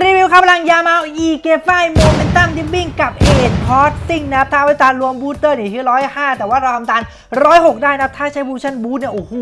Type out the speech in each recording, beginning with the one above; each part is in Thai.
รีวิว ครับพลังยามาอีเกฟไฟโมเมนตัมดิมบิ้งกับเอ็ดคอร์สซิ่งนะครับถ้าเอาไปตารรวมบูสเตอร์นี่ที่ร้อยห้าแต่ว่าเราทำตารร้อยหกได้นะถ้าใช้บูชันบูสเนี่ยโอ้โห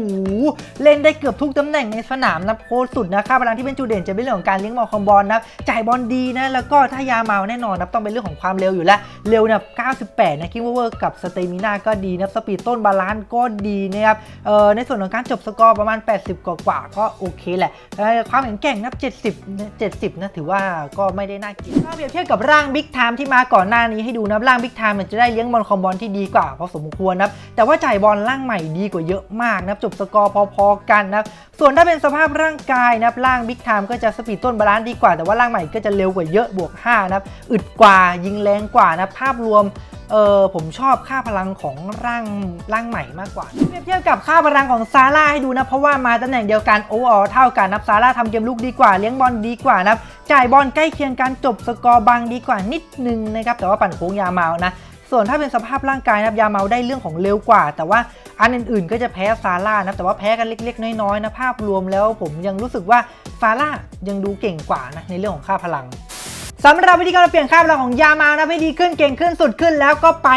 เล่นได้เกือบทุกตำแหน่งในสนามนะโคตรสุดนะค่าพลังที่เป็นจุดเด่นจะเป็นเรื่องของการเลี้ยงบอลคอมบอลนะจ่ายบอลดีนะแล้วก็ถ้ายามาแน่นอนนะต้องเป็นเรื่องของความเร็วอยู่แล้วเร็วเนี่ย98 นะคิดว่าเวอร์กับสเตมิน่าก็ดีนะสปีดต้นบาลานซ์ก็ดีนะครับเอ่อในส่วนของการจบสกอร์ประมาณ 80 กว่าก็โอเคแหละแต่ความแข็งแกร่งนับ 70 70นะถือว่าก็ไม่ได้น่าเกลียดถ้าเปรียบเทียบกับร่างบิ๊กไทม์ที่มาก่อนหน้านี้ให้ดูนะร่างบิ๊กไทม์มันจะได้เลี้ยงบอลคอมบอลที่ดีกว่าพอสมควรนะแต่ว่าจ่ายบอลร่างใหม่ดีกว่าเยอะมากนะจบสกอร์พอๆกันนะ ส่วนถ้าเป็นสภาพร่างกายนะครับร่างบิ๊กไทม์ก็จะสปีดต้นบาลานซ์ดีกว่าแต่ว่าร่างใหม่ก็จะเร็วกว่าเยอะบวก5นะครับอึดกว่ายิงแรงกว่านะภาพรวมเออผมชอบค่าพลังของร่างร่างใหม่มากกว่าเปรียบเทียบกับค่าพลังของซาร่าให้ดูนะ เพราะว่ามาตำแหน่งเดียวกันโอเวอร์เท่ากันนะซาร่าทำเกมลุกดีกว่าเลี้ยงบอลดีกว่านะจ่ายบอลใกล้เคียงกันจบสกอร์บางดีกว่านิดนึงนะครับแต่ว่าปั่นโค้งยาเมานะ ส่วนถ้าเป็นสภาพร่างกายนะครับยาเมาได้เรื่องของเร็วกว่า แต่ว่าอันอื่นๆ ก็จะแพ้ซาร่านะแต่ว่าแพ้กันเล็กๆ น้อยๆนะภาพรวมแล้วผมยังรู้สึกว่าซาร่ายังดูเก่งกว่านะในเรื่องของค่าพลัง สำหรับวิธีการเปลี่ยนค่าพลังของยามานะให้ดีขึ้นเก่งขึ้นสุดขึ้นแล้วก็ไป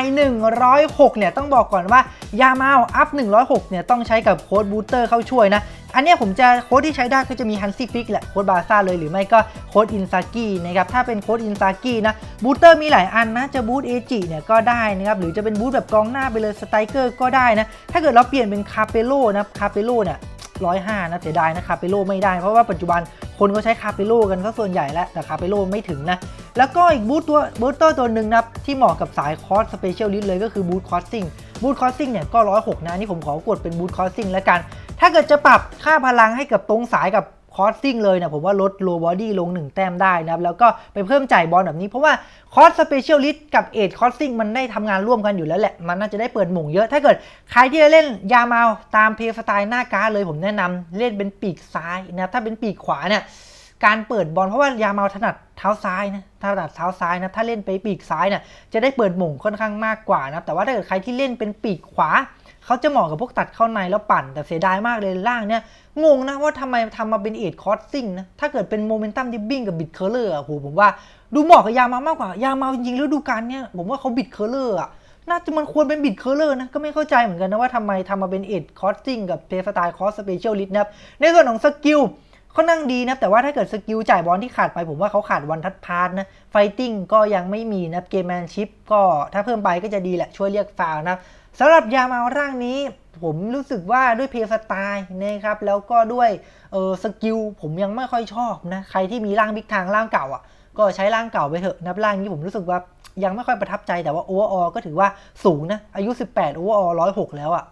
106 เนี่ยต้องบอกก่อนว่ายามาอัพ 106 เนี่ยต้องใช้กับโค้ดบูสเตอร์เข้าช่วยนะ อันนี้ผมจะโค้ดที่ใช้ได้ก็จะมีฮันซี่ฟิกแหละโค้ดบาซ่าเลยหรือไม่ก็โค้ดอินซากินะครับถ้าเป็นโค้ดอินซากินะบูสเตอร์มีหลายอันนะจะบูสเอจิเนี่ยก็ได้นะครับหรือจะเป็นบูสแบบกองหน้าไปเลยสไตรเกอร์ก็ได้นะถ้าเกิดเราเปลี่ยนเป็นคาเปโลนะคาเปโลเนี่ยร้อยห้านะเสียดายนะคาเปโลไม่ได้เพราะว่าปัจจุบัน คนก็ใช้คาเปโลกันก็ส่วนใหญ่แล้วแต่คาเปโลไม่ถึงนะ แล้วก็อีกบูตตัวบูตเตอร์ตัวหนึ่งนะที่เหมาะกับสายคอสสเปเชียลลิสเลยก็คือบูตคอสซิ่งบูตคอสซิ่งเนี่ยก็ร้อยหกนะนี่ผมขอกดเป็นบูตคอสซิ่งแล้วกัน ถ้าเกิดจะปรับค่าพลังให้กับตรงสายกับ คอสซิ่งเลยนะผมว่าลดโลบอดี้ลง 1 แต้มได้นะครับแล้วก็ไปเพิ่มจ่ายบอลแบบนี้เพราะว่าคอสสเปเชียลลิสกับเอทคอสซิ่งมันได้ทำงานร่วมกันอยู่แล้วแหละ มันน่าจะได้เปิดหม่งเยอะ ถ้าเกิดใครที่จะเล่นยามาตามเพย์สไตล์หน้าการ์ดเลยผมแนะนำเล่นเป็นปีกซ้ายนะครับถ้าเป็นปีกขวาเนี่ย การเปิดบอลเพราะว่ายาเมาถนัดเท้าซ้ายนะถนัดเท้าซ้ายนะถ้าเล่นไปปีกซ้ายเนี่ยจะได้เปิดหม่งค่อนข้างมากกว่านะแต่ว่าถ้าเกิดใครที่เล่นเป็นปีกขวาเขาจะเหมาะกับพวกตัดเข้าในแล้วปั่น แต่เสียดายมากเลยล่างเนี่ยงงนะว่าทำไมทำมาเป็นเอ็ดคอร์สซิ่งนะถ้าเกิดเป็นโมเมนตัมดิบบิ้งกับบิดเคอร์เลอร์อะโหผมว่าดูเหมาะกับยามามากกว่ายามาจริงๆฤดูกาลเนี่ยผมว่าเขาบิดเคอร์เลอร์อะน่าจะมันควรเป็นบิดเคอร์เลอร์นะ ก็ไม่เข้าใจเหมือนกันนะว่าทำไมทำมาเป็นเอ็ดคอสซิ่งกับเพย์สไตล์คอสสเปเชียลลิสนะครับในส่วนของสกิล เขานั่งดีนะแต่ว่าถ้าเกิดสกิลจ่ายบอลที่ขาดไปผมว่าเขาขาดวันทัดพาร์ทนะไฟติ้งก็ยังไม่มีนะเกมแมนชิพก็ถ้าเพิ่มไปก็จะดีแหละช่วยเรียกฟาวนะสำหรับยามาร่างนี้ ผมรู้สึกว่าด้วยเพย์สไตล์นะครับแล้วก็ด้วยเออสกิลผมยังไม่ค่อยชอบนะใครที่มีร่างบิ๊กทางร่างเก่าอะก็ใช้ร่างเก่าไปเถอะนะร่างนี้ผมรู้สึกว่ายังไม่ค่อยประทับใจแต่ว่าโอเวอร์ออก็ถือว่าสูงนะอายุ 18โอเวอร์ออ106 แล้วอะ